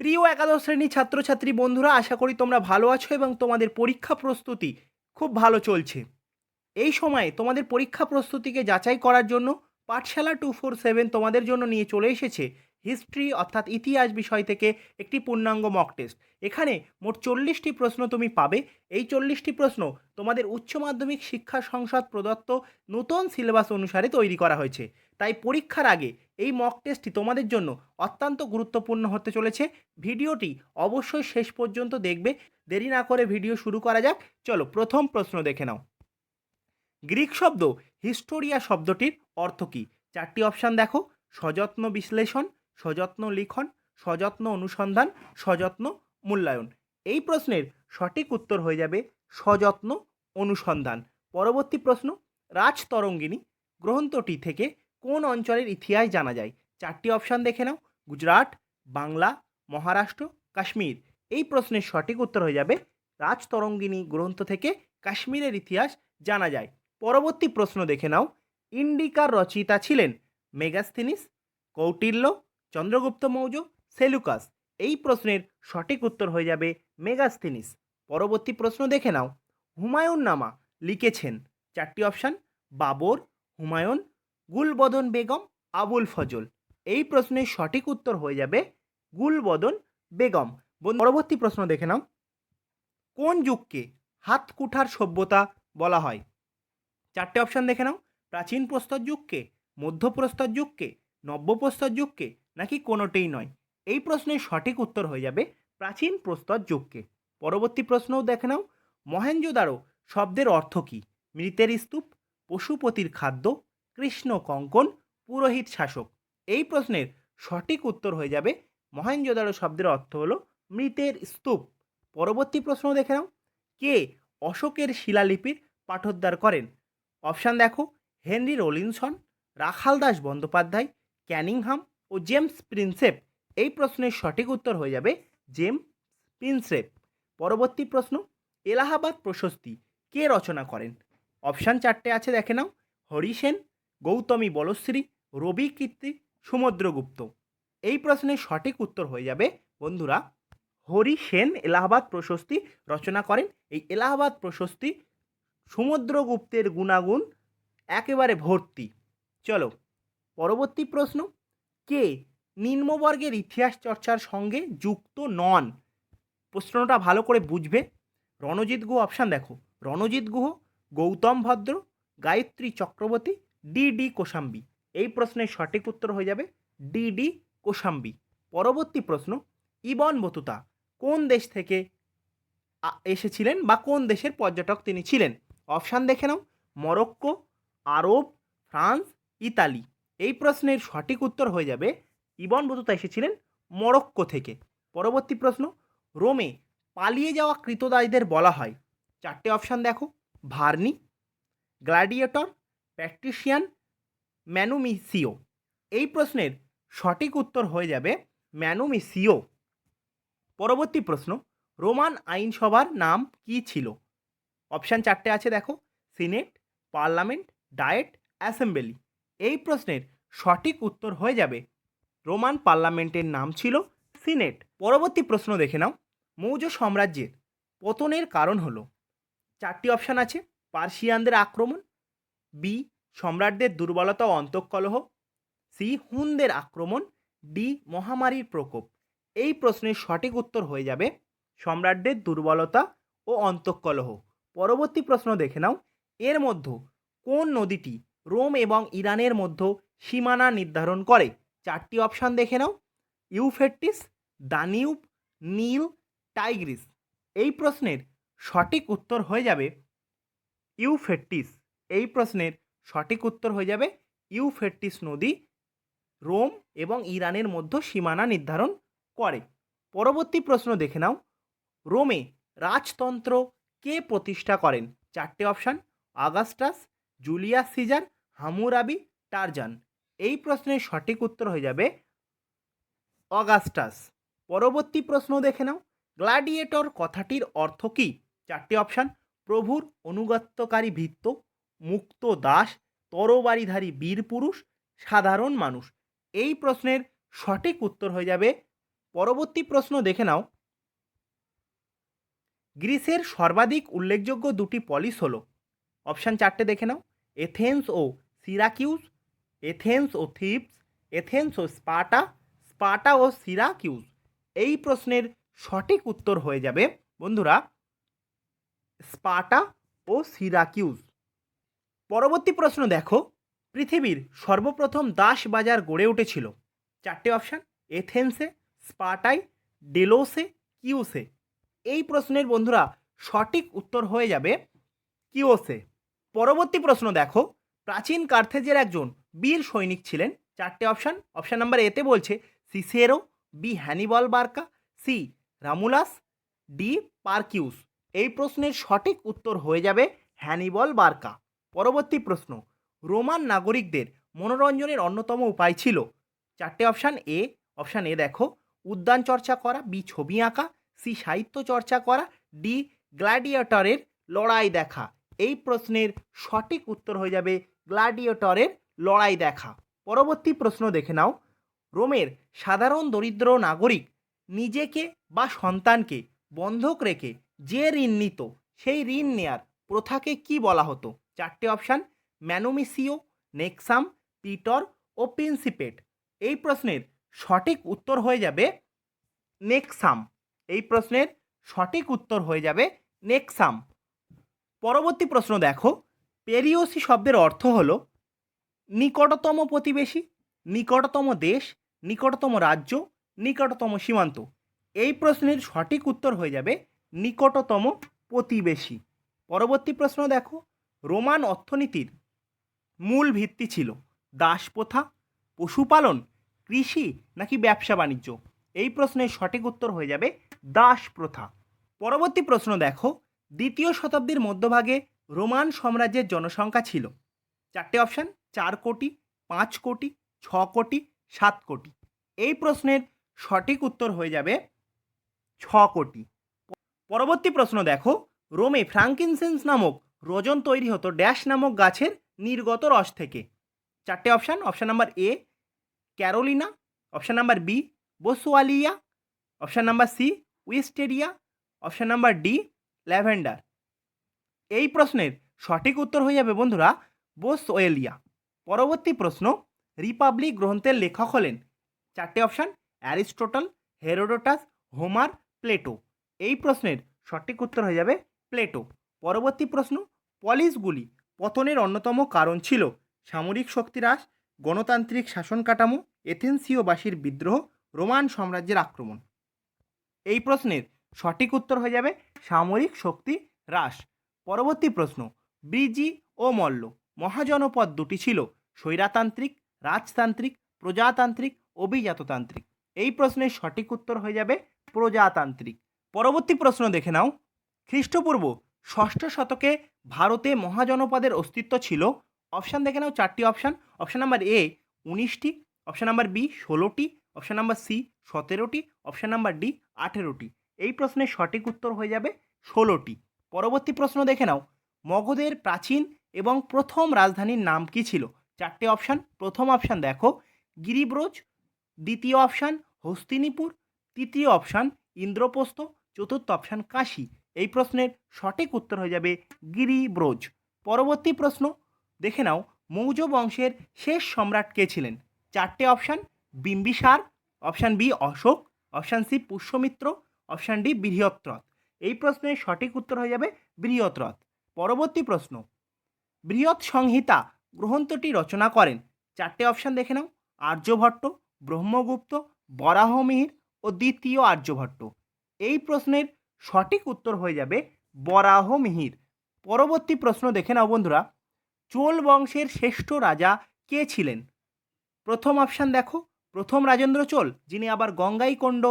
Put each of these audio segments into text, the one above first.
প্রিয় একাদশ শ্রেণির ছাত্রছাত্রী বন্ধুরা, আশা করি তোমরা ভালো আছো এবং তোমাদের পরীক্ষা প্রস্তুতি খুব ভালো চলছে। এই সময়ে তোমাদের পরীক্ষা প্রস্তুতিকে যাচাই করার জন্য পাঠশালা টু ফোর সেভেন তোমাদের জন্য নিয়ে চলে এসেছে হিস্ট্রি অর্থাৎ ইতিহাস বিষয় থেকে একটি পূর্ণাঙ্গ মক টেস্ট এখানে মোট চল্লিশটি প্রশ্ন তুমি পাবে। এই চল্লিশটি প্রশ্ন তোমাদের উচ্চ মাধ্যমিক শিক্ষা সংসদ প্রদত্ত নতুন সিলেবাস অনুসারে তৈরি করা হয়েছে। তাই পরীক্ষার আগে এই মক টেস্টটি তোমাদের জন্য অত্যন্ত গুরুত্বপূর্ণ হতে চলেছে। ভিডিওটি অবশ্যই শেষ পর্যন্ত দেখবে। দেরি না করে ভিডিও শুরু করা যাক। চলো প্রথম প্রশ্ন দেখে নাও। গ্রিক শব্দ হিস্টোরিয়া শব্দটির অর্থ কী? চারটি অপশান দেখো। সযত্ন বিশ্লেষণ সযত্ন লিখন, সযত্ন অনুসন্ধান, সযত্ন মূল্যায়ন। এই প্রশ্নের সঠিক উত্তর হয়ে যাবে সযত্ন অনুসন্ধান। পরবর্তী প্রশ্ন, রাজতরঙ্গিনী গ্রন্থটি থেকে কোন অঞ্চলের ইতিহাস জানা যায়? চারটি অপশান দেখে নাও, গুজরাট, বাংলা, মহারাষ্ট্র, কাশ্মীর। এই প্রশ্নের সঠিক উত্তর হয়ে যাবে রাজতরঙ্গিনী গ্রন্থ থেকে কাশ্মীরের ইতিহাস জানা যায়। পরবর্তী প্রশ্ন দেখে নাও, ইন্ডিকার রচয়িতা ছিলেন মেগাস্থিনিস, কৌটিল্য চন্দ্রগুপ্ত মৌর্য, সেলুকাস। এই প্রশ্নের সঠিক উত্তর হয়ে যাবে মেগাস্থিনিস। পরবর্তী প্রশ্ন দেখে নাও। হুমায়ুন নামা লিখেছেন চারটি অপশান, বাবর, হুমায়ুন, গুলবদন বেগম, আবুল ফজল। এই প্রশ্নের সঠিক উত্তর হয়ে যাবে গুলবদন বেগম। পরবর্তী প্রশ্ন দেখে নাও। কোন যুগকে হাতকুঠার সভ্যতা বলা হয়? চারটে অপশান দেখে নাও। প্রাচীন প্রস্তর যুগকে, মধ্যপ্রস্তর যুগকে, নব্যপ্রস্তর যুগকে নাকি কোনোটিই নয়? এই প্রশ্নের সঠিক উত্তর হয়ে যাবে প্রাচীন প্রস্তর যুগকে পরবর্তী প্রশ্নও দেখে নাও। মহেঞ্জোদারো শব্দের অর্থ কী? মৃতের স্তূপ, পশুপতির খাদ্য, কৃষ্ণ কঙ্কন, পুরোহিত শাসক। এই প্রশ্নের সঠিক উত্তর হয়ে যাবে মহেঞ্জোদারো শব্দের অর্থ হলো মৃতের স্তূপ। পরবর্তী প্রশ্ন দেখে নাও। কে অশোকের শিলালিপির পাঠোদ্ধার করেন? অপশান দেখো, Henry Rawlinson, Rakhal Das Bandyopadhyay, Cunningham ও জেমস প্রিন্সেপ, এই প্রশ্নের সঠিক উত্তর হয়ে যাবে জেমস প্রিন্সেপ। পরবর্তী প্রশ্ন, এলাহাবাদ প্রশস্তি কে রচনা করেন? অপশান চারটে আছে, দেখে নাও। হরিসেন গৌতমী বলশ্রী, রবি কীর্তি সমুদ্রগুপ্ত এই প্রশ্নের সঠিক উত্তর হয়ে যাবে, বন্ধুরা, হরি সেন এলাহাবাদ প্রশস্তি রচনা করেন। এই এলাহাবাদ প্রশস্তি সমুদ্রগুপ্তের গুণাগুণ একেবারে ভর্তি। চলো, পরবর্তী প্রশ্ন কে? নিম্নবর্গের ইতিহাস চর্চার সঙ্গে যুক্ত নন। প্রশ্নটা ভালো করে বুঝবে। রণজিৎ গুহ অপশান দেখো। Ranajit Guha, Gautam Bhadra, Gayatri Chakravarty, D D Kosambi. এই প্রশ্নের সঠিক উত্তর হয়ে যাবে ডি ডি কোশাম্বি। পরবর্তী প্রশ্ন, ইবন বতুতা কোন দেশ থেকে এসেছিলেন বা কোন দেশের পর্যটক তিনি ছিলেন? অপশান দেখে নাও। Morocco, Arab, France, Italy. এই প্রশ্নের সঠিক উত্তর হয়ে যাবে ইবন বতুতা এসেছিলেন মরক্কো থেকে। পরবর্তী প্রশ্ন, রোমে পালিয়ে যাওয়া কৃতদাসদের বলা হয়। চারটে অপশান দেখো, ভার্নি গ্ল্যাডিয়েটর প্র্যাকটিশিয়ান ম্যানুমিসিও। এই প্রশ্নের সঠিক উত্তর হয়ে যাবে ম্যানুমিসিও। পরবর্তী প্রশ্ন, রোমান আইনসভার নাম কি ছিল? অপশান চারটে আছে, দেখো, সিনেট, পার্লামেন্ট, ডায়েট, অ্যাসেম্বলি। এই প্রশ্নের সঠিক উত্তর হয়ে যাবে। রোমান পার্লামেন্টের নাম ছিল সিনেট। পরবর্তী প্রশ্ন দেখে নাও। মৌর্য সাম্রাজ্যের পতনের কারণ হলো। চারটি অপশান আছে, পার্সিয়ানদের আক্রমণ, বি, সম্রাটদের দুর্বলতা ও অন্তঃকলহ, সি, হুনদের আক্রমণ, ডি, মহামারীর প্রকোপ। এই প্রশ্নের সঠিক উত্তর হয়ে যাবে সম্রাটদের দুর্বলতা ও অন্তঃকলহ। পরবর্তী প্রশ্ন দেখে নাও। এর মধ্যে কোন নদীটি রোম এবং ইরানের মধ্যে সীমানা নির্ধারণ করে। চারটি অপশান দেখে নাও। ইউফেটিস দানিউব, নীল, টাইগ্রিস। এই প্রশ্নের সঠিক উত্তর হয়ে যাবে ইউফেটিস এই প্রশ্নের সঠিক উত্তর হয়ে যাবে ইউফেটিস নদী রোম এবং ইরানের মধ্যে সীমানা নির্ধারণ করে। পরবর্তী প্রশ্ন দেখে নাও। রোমে রাজতন্ত্র কে প্রতিষ্ঠা করেন? চারটে option Augustus Julius Caesar Hammurabi Tarzan এই প্রশ্নের সঠিক উত্তর হয়ে যাবে অগাস্টাস। পরবর্তী প্রশ্ন দেখে নাও। গ্ল্যাডিয়েটর কথাটির অর্থ কী? চারটি অপশান। প্রভুর অনুগত্যকারী ভিত্ত মুক্ত দাস, তরবারিধারী বীর পুরুষ, সাধারণ মানুষ। এই প্রশ্নের সঠিক উত্তর হয়ে যাবে। পরবর্তী প্রশ্ন দেখে নাও। গ্রিসের সর্বাধিক উল্লেখযোগ্য দুটি পলিস হলো। অপশান চারটে দেখে নাও। এথেন্স ও সিরাকিউস এথেন্স ও থিপস এথেন্স ও স্পাটা স্পাটা ও সিরাকিউস এই প্রশ্নের সঠিক উত্তর হয়ে যাবে, বন্ধুরা স্পাটা ও সিরাকিউস পরবর্তী প্রশ্ন দেখো, পৃথিবীর সর্বপ্রথম দাস বাজার গড়ে উঠেছিল। চারটে অপশান এথেন্সে স্পাটাই ডেলোসে কিউসে এই প্রশ্নের, বন্ধুরা, সঠিক উত্তর হয়ে যাবে কিওসে পরবর্তী প্রশ্ন দেখো প্রাচীন কার্থেজের একজন বীর সৈনিক ছিলেন। চারটে অপশান অপশান নাম্বার এতে বলছে Cicero B Hannibal Barca C Romulus D পার্কিউস এই প্রশ্নের সঠিক উত্তর হয়ে যাবে হ্যানিবল বার্কা পরবর্তী প্রশ্ন, রোমান নাগরিকদের মনোরঞ্জনের অন্যতম উপায় ছিল? চারটে অপশান এ অপশান এ দেখো, উদ্যান চর্চা করা বি ছবি আঁকা সি সাহিত্য চর্চা করা ডি গ্ল্যাডিয়েটরের লড়াই দেখা। এই প্রশ্নের সঠিক উত্তর হয়ে যাবে গ্ল্যাডিয়েটরের লড়াই দেখা। পরবর্তী প্রশ্ন দেখে নাও। রোমের সাধারণ দরিদ্র নাগরিক নিজেকে বা সন্তানকে বন্ধক রেখে যে ঋণ নিত, সেই ঋণ নেয়ার প্রথাকে কি বলা হতো? চারটে অপশান, ম্যানোমিসিও, নেক্সাম, পিটর ও প্রিন্সিপেট। এই প্রশ্নের সঠিক উত্তর হয়ে যাবে নেক্সাম। এই প্রশ্নের সঠিক উত্তর হয়ে যাবে নেক্সাম। পরবর্তী প্রশ্ন দেখো। পেরিওসি শব্দের অর্থ হলো নিকটতম প্রতিবেশী, নিকটতম দেশ, নিকটতম রাজ্য, নিকটতম সীমান্ত। এই প্রশ্নের সঠিক উত্তর হয়ে যাবে নিকটতম প্রতিবেশী। পরবর্তী প্রশ্ন দেখো। রোমান অর্থনীতির মূল ভিত্তি ছিল দাস প্রথা, পশুপালন, কৃষি নাকি ব্যবসা বাণিজ্য? এই প্রশ্নের সঠিক উত্তর হয়ে যাবে দাস প্রথা। পরবর্তী প্রশ্ন দেখো। দ্বিতীয় শতাব্দীর মধ্যভাগে রোমান সাম্রাজ্যের জনসংখ্যা ছিল। চারটে অপশান চার কোটি, পাঁচ কোটি, ছ কোটি, সাত কোটি। এই প্রশ্নের সঠিক উত্তর হয়ে যাবে ছ কোটি। পরবর্তী প্রশ্ন দেখো। রোমে ফ্রাঙ্কিনসেন্স নামক রোজন তৈরি হতো ড্যাশ নামক গাছের নির্গত রস থেকে। চারটে option option number A Carolina option number B Boswellia option number C wisteria option number D lavender. এই প্রশ্নের সঠিক উত্তর হয়ে যাবে বন্ধুরা বোসওয়েলিয়া। পরবর্তী প্রশ্ন রিপাবলিক গ্রন্থের লেখক হলেন চারটে option, Aristotle, Herodotus, Homer, Plato. এই প্রশ্নের সঠিক উত্তর হয়ে যাবে প্লেটো। পরবর্তী প্রশ্ন, পলিশগুলি পতনের অন্যতম কারণ ছিল সামরিক শক্তি হ্রাস গণতান্ত্রিক শাসন কাঠামো, এথেন্সীয়বাসীর বিদ্রোহ, রোমান সাম্রাজ্যের আক্রমণ। এই প্রশ্নের সঠিক উত্তর হয়ে যাবে সামরিক শক্তি হ্রাস পরবর্তী প্রশ্ন, ব্রিজি ও মল্ল, মহাজনপদ দুটি ছিল, স্বৈরাতান্ত্রিক, রাজতান্ত্রিক, প্রজাতান্ত্রিক, অভিজাততান্ত্রিক। এই প্রশ্নের সঠিক উত্তর হয়ে যাবে প্রজাতান্ত্রিক। পরবর্তী প্রশ্ন দেখে নাও। খ্রিস্টপূর্ব ষষ্ঠ শতকে ভারতে মহাজনপদের অস্তিত্ব ছিল। অপশান দেখে নাও, চারটি অপশান। অপশান নাম্বার এ উনিশটি, অপশান নাম্বার বি ষোলোটি, অপশান নাম্বার সি সতেরোটি, অপশান নাম্বার ডি আঠেরোটি। এই প্রশ্নের সঠিক উত্তর হয়ে যাবে ষোলোটি। পরবর্তী প্রশ্ন দেখে নাও। মগধের প্রাচীন এবং প্রথম রাজধানীর নাম কি ছিল? চারটে অপশান প্রথম অপশান দেখো, গিরিব্রজ। দ্বিতীয় অপশান হস্তিনীপুর। তৃতীয় অপশান ইন্দ্রপ্রস্থ। চতুর্থ অপশান কাশী। এই প্রশ্নের সঠিক উত্তর হয়ে যাবে গিরিব্রজ। পরবর্তী প্রশ্ন, দেখে নাও, মৌর্য বংশের শেষ সম্রাট কে ছিলেন? চারটে option Bimbisara. Option B Ashoka. Option C Pushyamitra. Option D Brihadratha এই প্রশ্নের সঠিক উত্তর হয়ে যাবে বৃহত্রথ পরবর্তী প্রশ্ন। বৃহৎ সংহিতা গ্রন্থটি রচনা করেন। চারটে অপশান দেখে নাও। আর্যভট্ট, ব্রহ্মগুপ্ত, বরাহমিহির ও দ্বিতীয় আর্যভট্ট। এই প্রশ্নের সঠিক উত্তর হয়ে যাবে বরাহমিহির। পরবর্তী প্রশ্ন দেখে নাও বন্ধুরা। চোল বংশের শ্রেষ্ঠ রাজা কে ছিলেন? প্রথম অপশান দেখো। প্রথম রাজেন্দ্র চোল, যিনি আবার গঙ্গাইকোণ্ড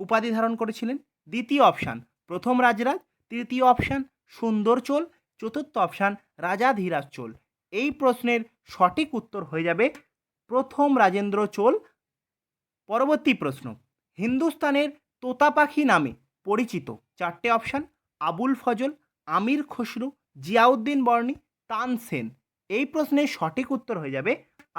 উপাধি ধারণ করেছিলেন। দ্বিতীয় অপশান প্রথম রাজরাজ, তৃতীয় অপশান সুন্দর চোল, চতুর্থ অপশান রাজা ধীরাজ চোল। এই প্রশ্নের সঠিক উত্তর হয়ে যাবে প্রথম রাজেন্দ্র চোল। পরবর্তী প্রশ্ন, হিন্দুস্তানের তোতা পাখি নামে পরিচিত চারটে অপশান আবুল ফজল, আমির খসরু, জিয়াউদ্দিন বর্ণী তানসেন এই প্রশ্নের সঠিক উত্তর হয়ে যাবে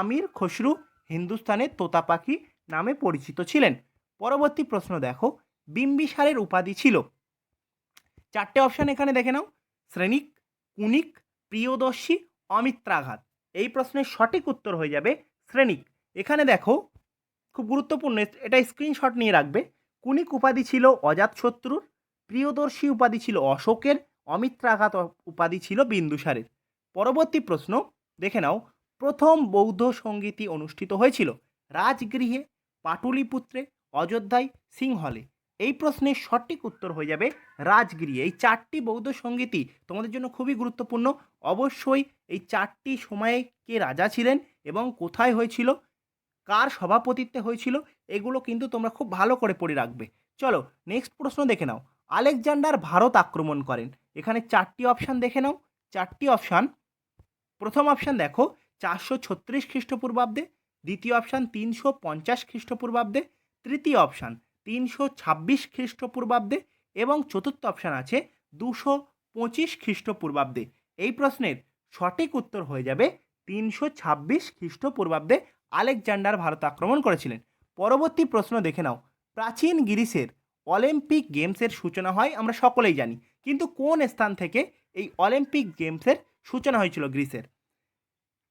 আমির খসরু, হিন্দুস্তানের তোতা পাখি নামে পরিচিত ছিলেন। পরবর্তী প্রশ্ন দেখো, বিম্বিসারের উপাধি ছিল চারটে অপশান এখানে দেখে নাও। শ্রেণিক কুনিক প্রিয়দর্শী, অমিত্রাঘাত। এই প্রশ্নের সঠিক উত্তর হয়ে যাবে শ্রেণিক। এখানে দেখো, খুব গুরুত্বপূর্ণ এটা স্ক্রিনশট নিয়ে রাখবে। কুনিক উপাধি ছিল অজাতশত্রুর প্রিয়দর্শী উপাধি ছিল অশোকের, অমিত্রাঘাত উপাধি ছিল বিন্দুসারের। পরবর্তী প্রশ্ন, দেখে নাও, প্রথম বৌদ্ধ সঙ্গীতই অনুষ্ঠিত হয়েছিল। রাজগৃহে পাটুলিপুত্রে, অযোধ্যায়, সিংহলে। এই প্রশ্নের সঠিক উত্তর হয়ে যাবে রাজগিরি। এই চারটি বৌদ্ধ সঙ্গীতই তোমাদের জন্য খুবই গুরুত্বপূর্ণ। অবশ্যই এই চারটি সময়ে কে রাজা ছিলেন এবং কোথায় হয়েছিল, কার সভাপতিত্বে হয়েছিল, এগুলো কিন্তু তোমরা খুব ভালো করে পড়ে রাখবে। চলো নেক্সট প্রশ্ন দেখে নাও। আলেকজান্ডার ভারত আক্রমণ করেন। এখানে চারটি অপশান দেখে নাও। চারটি অপশান প্রথম অপশান দেখো, চারশো ছত্রিশ খ্রিস্টপূর্বাব্দে। দ্বিতীয় অপশান তিনশো পঞ্চাশ খ্রিস্টপূর্বাব্দে। তৃতীয় অপশান তিনশো ছাব্বিশ খ্রিস্টপূর্বাব্দে এবং চতুর্থ অপশান আছে দুশো পঁচিশ খ্রিস্টপূর্বাব্দে। এই প্রশ্নের সঠিক উত্তর হয়ে যাবে তিনশো ছাব্বিশ খ্রিস্টপূর্বাব্দে আলেকজান্ডার ভারত আক্রমণ করেছিলেন। পরবর্তী প্রশ্ন দেখে নাও। প্রাচীন গ্রিসের অলিম্পিক গেমসের সূচনা হয় আমরা সকলেই জানি, কিন্তু কোন স্থান থেকে এই অলিম্পিক গেমসের সূচনা হয়েছিল গ্রিসের?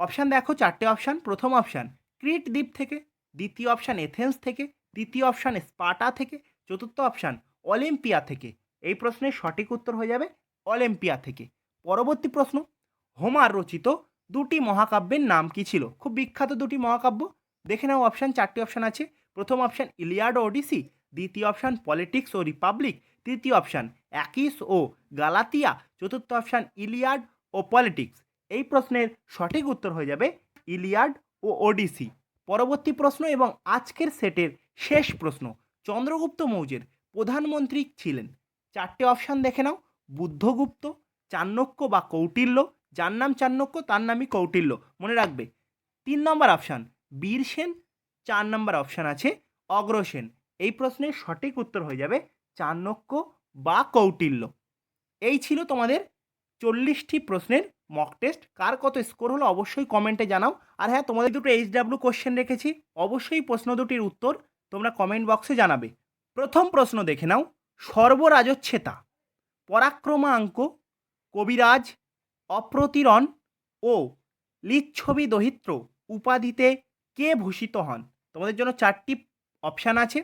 অপশান দেখো, চারটে অপশান। প্রথম অপশান ক্রিট দ্বীপ থেকে, দ্বিতীয় অপশান এথেন্স থেকে তৃতীয় অপশান স্পাটা থেকে, চতুর্থ অপশান অলিম্পিয়া থেকে। এই প্রশ্নের সঠিক উত্তর হয়ে যাবে অলিম্পিয়া থেকে। পরবর্তী প্রশ্ন, হোমার রচিত দুটি মহাকাব্যের নাম কি ছিল? খুব বিখ্যাত দুটি মহাকাব্য। দেখে নাও অপশান চারটি অপশান আছে। প্রথম অপশান ইলিয়াড ও ওডিসি, দ্বিতীয় অপশান পলিটিক্স ও রিপাবলিক, তৃতীয় অপশান অ্যাকিস ও গালাতিয়া, চতুর্থ অপশান ইলিয়াড ও পলিটিক্স। এই প্রশ্নের সঠিক উত্তর হয়ে যাবে ইলিয়াড ও ওডিসি। পরবর্তী প্রশ্ন এবং আজকের সেটের শেষ প্রশ্ন। চন্দ্রগুপ্ত মৌর্যের প্রধানমন্ত্রী ছিলেন। চারটে অপশান দেখে নাও। বুদ্ধগুপ্ত, চাণক্য বা কৌটিল্য, যার নাম চাণক্য তার নামই কৌটিল্য। মনে রাখবে। তিন নম্বর অপশান বীরসেন চার নম্বর অপশান আছে অগ্রসেন এই প্রশ্নের সঠিক উত্তর হয়ে যাবে চাণক্য বা কৌটিল্য। এই ছিল তোমাদের চল্লিশটি প্রশ্নের মক টেস্ট কার কত স্কোর হলো অবশ্যই কমেন্টে জানাও। আর হ্যাঁ তোমাদের দুটো এইচ ডাব্লিউ কোশ্চেন রেখেছি। অবশ্যই প্রশ্ন দুটির উত্তর তোমরা কমেন্ট বক্সে জানাবে। প্রথম প্রশ্ন দেখে নাও, সর্বরাজচ্ছেতা, পরাক্রমাঙ্ক, কবিরাজ, অপ্রতিরণ ও লিচ্ছবি দহিত্র উপাধিতে কে ভূষিত হন? তোমাদের জন্য চারটি অপশান আছে।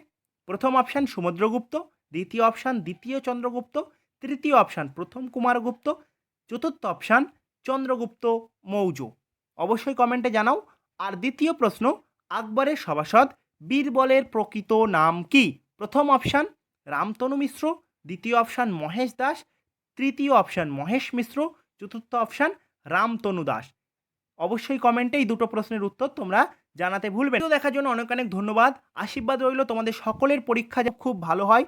প্রথম অপশান সমুদ্রগুপ্ত দ্বিতীয় অপশান দ্বিতীয় চন্দ্রগুপ্ত তৃতীয় অপশান প্রথম কুমারগুপ্ত চতুর্থ অপশান চন্দ্রগুপ্ত মৌর্য। অবশ্যই কমেন্টে জানাও। আর দ্বিতীয় প্রশ্ন, আকবরের সভাসদ বীরবলের প্রকৃত নাম কি? প্রথম অপশান, রামতনু মিশ্র। দ্বিতীয় অপশান, মহেশ দাস। তৃতীয় অপশান, মহেশ মিশ্র। চতুর্থ অপশান, রামতনু দাস। অবশ্যই কমেন্টে এই দুটো প্রশ্নের উত্তর তোমরা জানাতে ভুলবে দেখার জন্য অনেক অনেক ধন্যবাদ। আশীর্বাদ রইল তোমাদের সকলের পরীক্ষা। যে খুব ভালো হয়।